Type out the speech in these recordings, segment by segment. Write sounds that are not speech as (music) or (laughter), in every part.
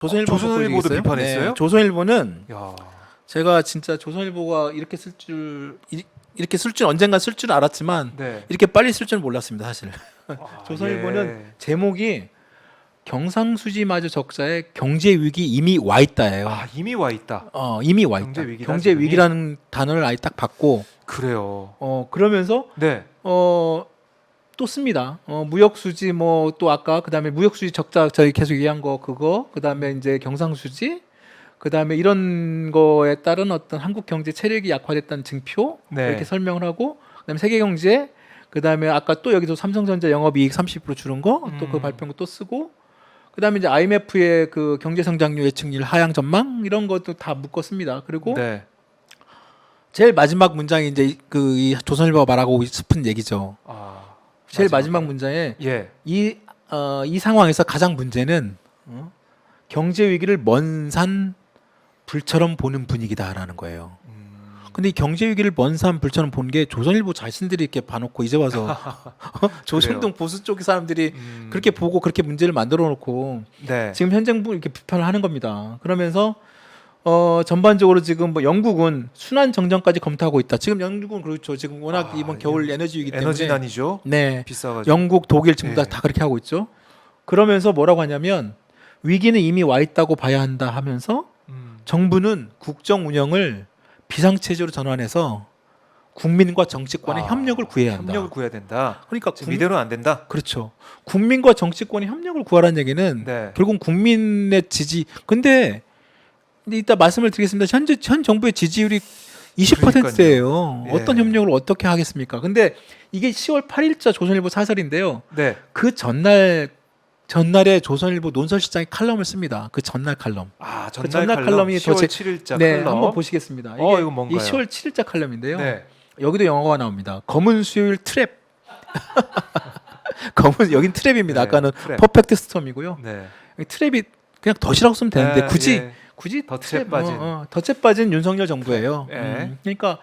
조선일보 어, 조선일보도 보고? 비판했어요? 네, 조선일보는 야. 제가 진짜 조선일보가 이렇게 쓸줄 이렇게 쓸 줄 언젠가 쓸 줄 알았지만 네. 이렇게 빨리 쓸 줄 몰랐습니다 사실. 아, (laughs) 조선일보는 예. 제목이 경상수지마저 적자에 경제 위기 이미 와 있다예요. 아, 이미 와 있다. 어 이미 와 경제 있다. 경제? 위기라는 단어를 아예 딱 받고 그래요. 어 그러면서 네. 어 또 씁니다. 어 무역 수지 뭐 또 아까 그다음에 무역 수지 적자 저희 계속 얘기한 거 그거 그다음에 이제 경상 수지 그다음에 이런 거에 따른 어떤 한국 경제 체력이 약화됐다는 증표 네. 이렇게 설명을 하고 그다음에 세계 경제 그다음에 아까 또 여기서 삼성전자 영업이익 30% 줄은 거 또그 음. 발표한 거 또 쓰고 그다음에 이제 IMF의 그 경제 성장률 예측률 하향 전망 이런 것도 다 묶었습니다. 그리고 네. 제일 마지막 문장이 이제 그 이 조선일보가 말하고 싶은 얘기죠. 아. 제일 마지막. 문장에 예. 이, 어, 이 상황에서 가장 문제는 어? 경제 위기를 먼 산 불처럼 보는 분위기다라는 거예요. 음. 근데 이 경제 위기를 먼 산 불처럼 본 게 조선일보 자신들이 이렇게 봐놓고 이제 와서 (laughs) 어? 조선동 보수 쪽 사람들이 음. 그렇게 보고 그렇게 문제를 만들어 놓고 네. 지금 현 정부 이렇게 비판을 하는 겁니다. 그러면서 어 전반적으로 지금 뭐 영국은 순환 정전까지 검토하고 있다. 지금 영국은 그렇죠. 지금 워낙 아, 이번 겨울 예. 에너지 위기 때문에 에너지 난이죠. 네. 비싸가지고. 영국, 독일 지금 다, 예. 다 그렇게 하고 있죠. 그러면서 뭐라고 하냐면 위기는 이미 와 있다고 봐야 한다 하면서 음. 정부는 국정 운영을 비상체제로 전환해서 국민과 정치권의 아, 협력을 구해야 한다. 협력을 구해야 된다. 그러니까 국, 이대로는 안 된다. 그렇죠. 국민과 정치권의 협력을 구하라는 얘기는 네. 결국 국민의 지지. 근데 근데 이따 말씀을 드리겠습니다. 현재 현 정부의 지지율이 20%예요. 예. 어떤 협력을 어떻게 하겠습니까? 근데 이게 10월 8일자 조선일보 사설인데요. 네. 그 전날 전날에 조선일보 논설실장이 칼럼을 씁니다. 그 전날 칼럼. 아, 그 전날, 전날 칼럼 칼럼이 10월 더 제- 7일자 네, 칼럼. 한번 보시겠습니다. 이게 어, 이거 뭔가요? 이 10월 7일자 칼럼인데요. 네. 여기도 영어가 나옵니다. 검은 수요일 트랩. (laughs) 검은 여긴 트랩입니다. 네, 아까는 트랩. 퍼펙트 스톰이고요. 네. 트랩이 그냥 덫이라고 쓰면 되는데 네, 굳이 예. 굳이 덫에 트랩, 빠진. 어, 어, 덫에 빠진 윤석열 정부예요. 예. 음, 그러니까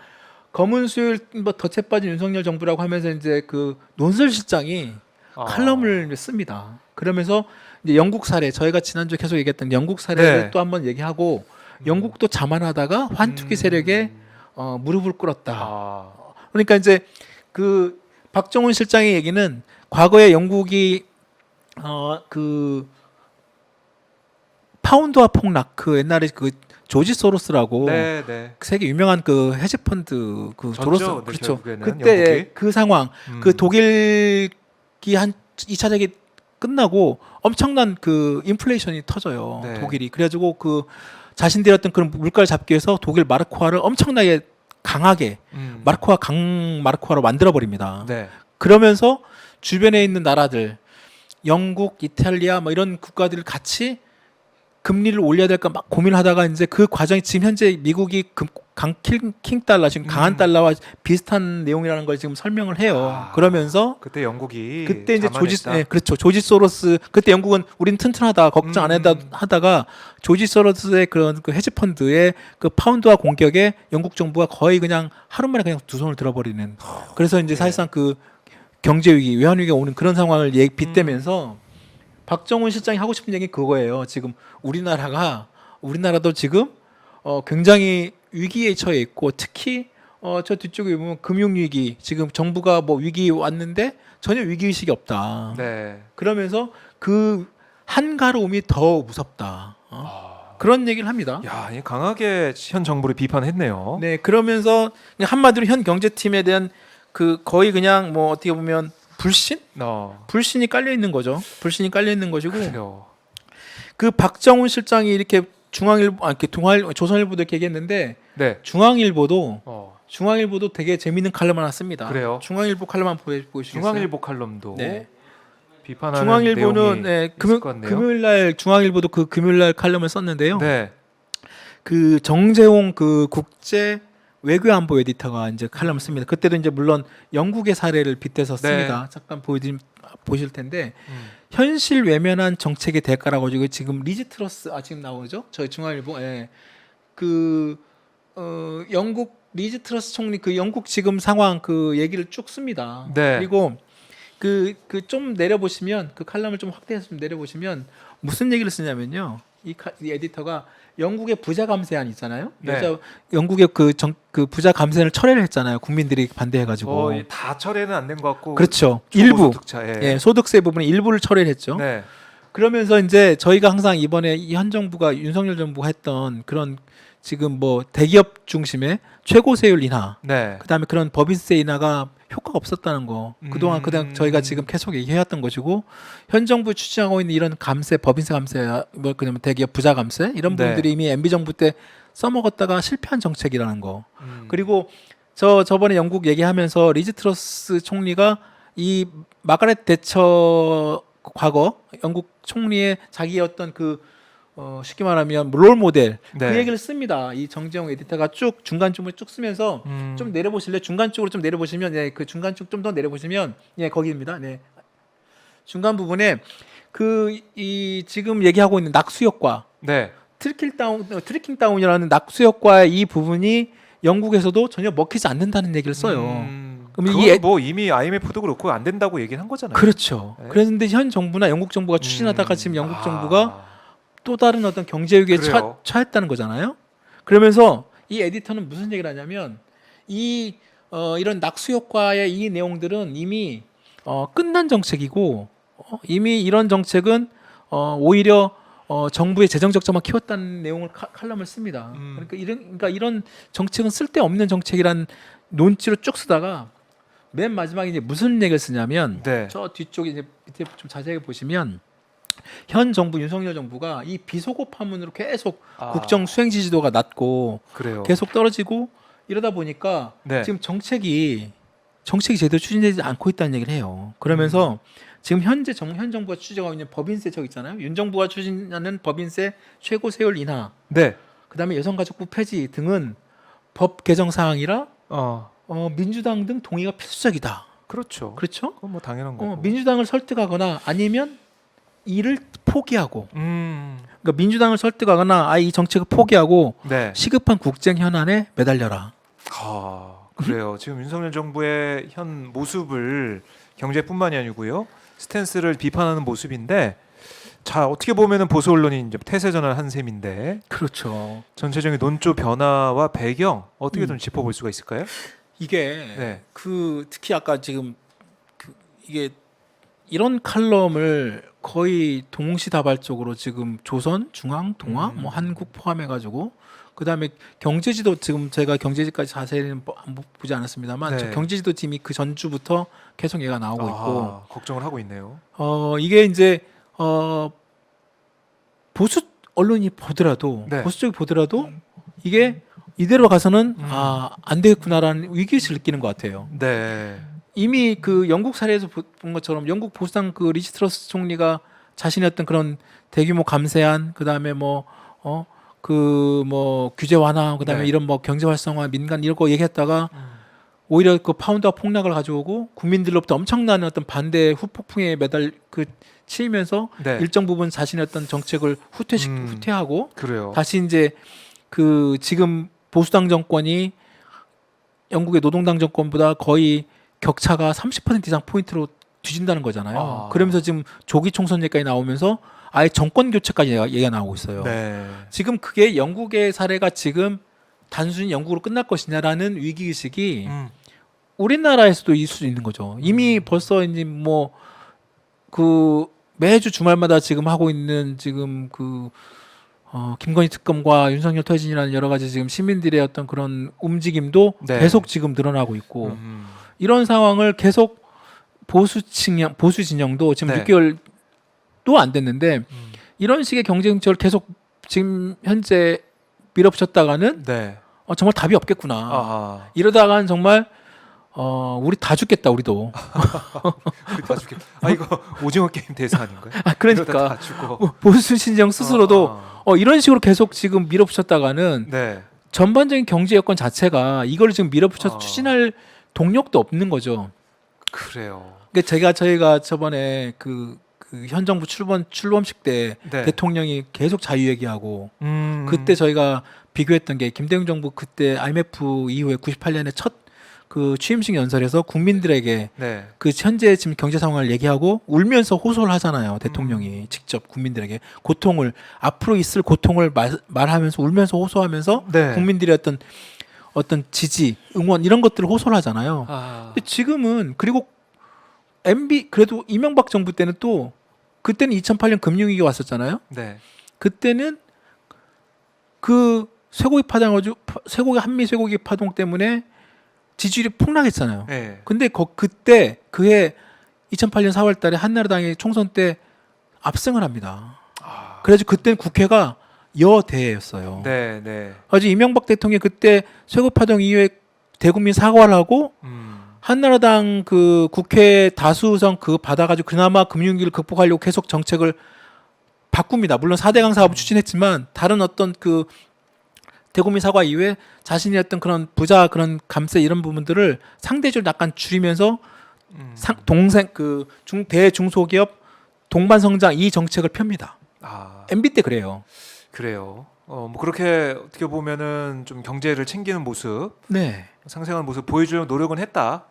검은 수요일 뭐 덫에 빠진 윤석열 정부라고 하면서 이제 그 논설실장이 아. 칼럼을 씁니다. 그러면서 이제 영국 사례 저희가 지난주에 계속 얘기했던 영국 사례를 네. 또 한번 얘기하고 영국도 자만하다가 환투기 음. 세력에 어, 무릎을 꿇었다. 아. 그러니까 이제 그 박정훈 실장의 얘기는 과거에 영국이 어그 파운드와 폭락 그 옛날에 그 조지 소로스라고 네, 네. 세계 유명한 그 헤지 펀드 그 졌죠, 조로스 네, 그렇죠. 결국에는 그때 영국이. 그 상황 음. 그 독일기 한 2차 대기 끝나고 엄청난 그 인플레이션이 터져요. 네. 독일이. 그래가지고 그 자신들이 어떤 그런 물가를 잡기 위해서 독일 마르코화를 엄청나게 강하게 음. 마르코화 강 마르코화로 만들어 버립니다. 네. 그러면서 주변에 있는 나라들 영국, 이탈리아 뭐 이런 국가들을 같이 금리를 올려야 될까 막 고민하다가 이제 그 과정이 지금 현재 미국이 금, 강킹 킹 달러 지금 강한 음. 달러와 비슷한 내용이라는 걸 지금 설명을 해요. 아. 그러면서 그때 영국이 그때 이제 조지. 네, 그렇죠 조지 소로스 그때 영국은 우린 튼튼하다 걱정 안 했다 음. 하다가 조지 소로스의 그런 그 헤지 펀드의 그 파운드화 공격에 영국 정부가 거의 그냥 하루 만에 그냥 두 손을 들어버리는 그래서 이제 네. 사실상 그 경제 위기 외환 위기가 오는 그런 상황을 얘 빗대면서 음. 박정훈 실장이 하고 싶은 얘기 그거예요 지금 우리나라가 우리나라도 지금 어 굉장히 위기에 처해 있고 특히 어 저 뒤쪽에 보면 금융 위기 지금 정부가 뭐 위기 왔는데 전혀 위기 의식이 없다. 네. 그러면서 그 한가로움이 더 무섭다. 어? 아. 그런 얘기를 합니다. 야, 이 강하게 현 정부를 비판했네요. 네, 그러면서 한마디로 현 경제팀에 대한 그 거의 그냥 뭐 어떻게 보면 불신? 어. 불신이 깔려 있는 거죠. 불신이 깔려 있는 것이고 그래요. 그 박정훈 실장이 이렇게 중앙일보 아 이렇게 동아일 조선일보도 이렇게 얘기했는데 네. 중앙일보도 어. 중앙일보도 되게 재밌는 칼럼 하나 씁니다. 그래요? 중앙일보 칼럼 한번 보여 보시겠어요? 중앙일보 칼럼도 네. 비판하는 중앙일보는 네, 금요. 금요일 날 중앙일보도 그 금요일 날 칼럼을 썼는데요. 네. 그 정재홍 그 국제 외교안보 에디터가 이제 칼럼을 씁니다. 그때도 이제 물론 영국의 사례를 빗대서 네. 씁니다. 잠깐 보여드림 보실 텐데 음. 현실 외면한 정책의 대가라고 지금 지금 리즈 트러스 아 지금 나오죠? 저희 중앙일보 예. 그 어, 영국 리즈 트러스 총리 그 영국 지금 상황 그 얘기를 쭉 씁니다. 네. 그리고 그 그 좀 내려 보시면 그 칼럼을 좀 확대해서 좀 내려 보시면 무슨 얘기를 쓰냐면요. 이, 카- 이 에디터가 영국의 부자 감세안 있잖아요. 네. 여자 영국의 그, 정, 그 부자 감세를 철회를 했잖아요. 국민들이 반대해가지고. 어, 다 철회는 안 된 것 같고 그렇죠. 일부 초고소득자, 예. 예, 소득세 부분의 일부를 철회를 했죠. 네. 그러면서 이제 저희가 항상 이번에 이 현 정부가 윤석열 정부가 했던 그런 지금 뭐 대기업 중심의 최고 세율 인하, 네. 그다음에 그런 법인세 인하가 효과가 없었다는 거. 그동안 음. 그냥 저희가 지금 계속 얘기해왔던 것이고 현 정부 추진하고 있는 이런 감세, 법인세 감세, 뭐 그냥 대기업 부자 감세 이런 네. 부분들이 이미 MB 정부 때 써먹었다가 실패한 정책이라는 거. 음. 그리고 저 저번에 영국 얘기하면서 리즈 트러스 총리가 이 마가렛 대처 과거 영국 총리의 자기의 어떤 그 어, 쉽게 말하면 롤 모델 네. 그 얘기를 씁니다. 이 정재영 에디터가 쭉 중간 중을 쭉 쓰면서 음. 좀 내려보실래? 중간 쪽으로 좀 내려보시면 예, 그 중간 쪽 좀 더 내려보시면 예 거기입니다. 네. 중간 부분에 그 이 지금 얘기하고 있는 낙수 효과 네. 트리킹 다운 어, 트리킹 다운이라는 낙수 효과의 이 부분이 영국에서도 전혀 먹히지 않는다는 얘기를 써요. 음. 그럼 이게 애- 뭐 이미 IMF도 그렇고 안 된다고 얘기를 한 거잖아요. 그렇죠. 네. 그런데 현 정부나 영국 정부가 추진하다가 음. 지금 영국 아. 정부가 또 다른 어떤 경제 위기에 처. 처했다는 거잖아요. 그러면서 이 에디터는 무슨 얘기를 하냐면 이 어, 이런 낙수 효과의 이 내용들은 이미 어, 끝난 정책이고 어, 이미 이런 정책은 어, 오히려 어, 정부의 재정 적자만 키웠다는 내용을 카- 칼럼을 씁니다. 음. 그러니까 이런 그러니까 이런 정책은 쓸데 없는 정책이란 논지로 쭉 쓰다가 맨 마지막에 이제 무슨 얘기를 쓰냐면 네. 저 뒤쪽에 이제 밑에 좀 자세하게 보시면 현 정부 윤석열 정부가 이 비속어 파문으로 계속 아, 국정 수행 지지도가 낮고 그래요. 계속 떨어지고 이러다 보니까 네. 지금 정책이 정책이 제대로 추진되지 않고 있다는 얘기를 해요. 그러면서 음. 지금 현재 정, 현 정부가 추진하고 있는 법인세 저 있잖아요. 윤 정부가 추진하는 법인세 최고 세율 인하, 네. 그다음에 여성가족부 폐지 등은 법 개정 사항이라 어. 어, 민주당 등 동의가 필수적이다. 그렇죠. 그렇죠? 그건 뭐 당연한 거고. 어, 민주당을 설득하거나 아니면 이를 포기하고 음. 그러니까 민주당을 설득하거나 아예 이 정책을 포기하고 네. 시급한 국정 현안에 매달려라. 아, 그래요. 지금 윤석열 정부의 현 모습을 경제뿐만이 아니고요. 스탠스를 비판하는 모습인데 자, 어떻게 보면은 보수 언론이 이제 태세 전환을 한 셈인데 그렇죠. 전체적인 논조 변화와 배경 어떻게 음. 좀 짚어 볼 수가 있을까요? 이게 네. 그 특히 아까 지금 그 이게 이런 칼럼을 거의 동시다발적으로 지금 조선, 중앙, 동아, 음. 뭐 한국 포함해가지고 그 다음에 경제지도 지금 제가 경제지까지 자세히는 보- 안 보- 보지 않았습니다만 네. 저 경제지도 팀이 그 전주부터 계속 얘가 나오고 있고 아, 걱정을 하고 있네요. 어 이게 이제 어 보수 언론이 보더라도 네. 보수 쪽이 보더라도 이게 이대로 가서는 음. 아안 되겠구나라는 위기의식을 느끼는 것 같아요. 네. 이미 그 영국 사례에서 보- 본 것처럼 영국 보수당 그 리치트러스 총리가 자신의 어떤 그런 대규모 감세안 그다음에 뭐 어 그 뭐 규제 완화 그다음에 네. 이런 뭐 경제 활성화 민간 이런 거 얘기했다가 음. 오히려 그 파운드가 폭락을 가져오고 국민들로부터 엄청난 어떤 반대 후폭풍에 매달 그 치이면서 네. 일정 부분 자신의 어떤 정책을 후퇴시 음. 후퇴하고 그래요. 다시 이제 그 지금 보수당 정권이 영국의 노동당 정권보다 거의 격차가 30% 이상 포인트로 뒤진다는 거잖아요. 아. 그러면서 지금 조기 총선 얘기까지 나오면서 아예 정권 교체까지 얘기가, 얘기가 나오고 있어요. 네. 지금 그게 영국의 사례가 지금 단순히 영국으로 끝날 것이냐라는 위기 의식이 음. 우리나라에서도 있을 수 있는 거죠. 이미 벌써 이제 뭐 그 매주 주말마다 지금 하고 있는 지금 그 어, 김건희 특검과 윤석열 퇴진이라는 여러 가지 지금 시민들의 어떤 그런 움직임도 네. 계속 지금 늘어나고 있고 음. 이런 상황을 계속 보수 진영 보수 진영도 지금 네. 6개월도 안 됐는데 음. 이런 식의 정책을 계속 지금 현재 밀어붙였다가는 네. 어, 정말 답이 없겠구나. 아. 이러다가는 정말 어 우리 다 죽겠다 우리도. (laughs) 우리 다 죽겠. 아 이거 오징어 게임 대사 아닌가요? 아 그러니까 다 죽고. 어, 보수 진영 스스로도 아, 아. 어 이런 식으로 계속 지금 밀어붙였다가는 네. 전반적인 경제 여건 자체가 이걸 지금 밀어붙여서 아. 추진할 동력도 없는 거죠. 그래요. 그러니까 제가 저희가 저번에 그, 그 현 정부 출범 출범식 때 네. 대통령이 계속 자유 얘기하고 음. 그때 저희가 비교했던 게 김대중 정부 그때 IMF 이후에 98년에 첫 그 취임식 연설에서 국민들에게 네. 그 현재 지금 경제 상황을 얘기하고 울면서 호소를 하잖아요. 대통령이 직접 국민들에게 고통을 앞으로 있을 고통을 말, 말하면서 울면서 호소하면서 네. 국민들의 어떤 어떤 지지, 응원 이런 것들을 호소를 하잖아요. 아. 근데 지금은 그리고 MB 그래도 이명박 정부 때는 또 그때는 2008년 금융위기 왔었잖아요. 네. 그때는 그 쇠고기 파동가지고 쇠고기 한미 쇠고기 파동 때문에 지지율이 폭락했잖아요. 네. 근데 거, 그때 그해 2008년 4월 달에 한나라당이 총선 때 압승을 합니다. 아. 그래가지고 그때는 국회가 여대였어요. 네, 네. 아주 이명박 대통령이 그때 쇠고기 파동 이후에 대국민 사과를 하고 음. 한나라당 그 국회 다수성 그 받아가지고 그나마 금융위기를 극복하려고 계속 정책을 바꿉니다. 물론 4대강 사업을 추진했지만 다른 어떤 그 대국민 사과 이후에 자신이 어떤 그런 부자 그런 감세 이런 부분들을 상대적으로 약간 줄이면서 음. 상, 동생 그 중 대중소기업 동반 성장 이 정책을 펴니다. 아. MB 때 그래요. 그래요. 어, 뭐 그렇게 어떻게 보면은 좀 경제를 챙기는 모습, 네. 상생하는 모습 보여주려고 노력은 했다.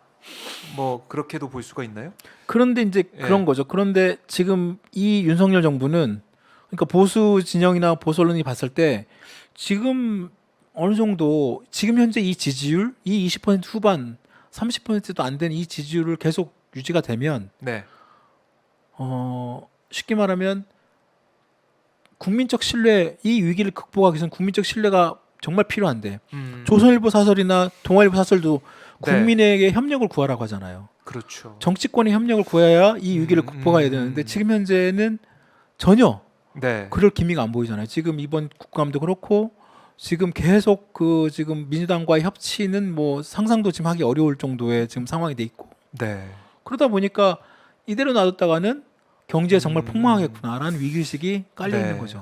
뭐 그렇게도 볼 수가 있나요? 그런데 이제 예. 그런 거죠. 그런데 지금 이 윤석열 정부는 그러니까 보수 진영이나 보수 언론이 봤을 때 지금 어느 정도 지금 현재 이 지지율 이 20% 후반 30%도 안 되는 이 지지율을 계속 유지가 되면 네. 어 쉽게 말하면 국민적 신뢰 이 위기를 극복하기 위해서는 국민적 신뢰가 정말 필요한데 음. 조선일보 사설이나 동아일보 사설도 네. 국민에게 협력을 구하라고 하잖아요. 그렇죠. 정치권의 협력을 구해야 이 위기를 음, 극복해야 음, 되는데 음. 지금 현재는 전혀 네. 그럴 기미가 안 보이잖아요. 지금 이번 국감도 그렇고 지금 계속 그 지금 민주당과의 협치는 뭐 상상도 지금 하기 어려울 정도의 지금 상황이 돼 있고 네. 그러다 보니까 이대로 놔뒀다가는 경제에 정말 음. 폭망하겠구나라는 위기의식이 깔려 네. 있는 거죠.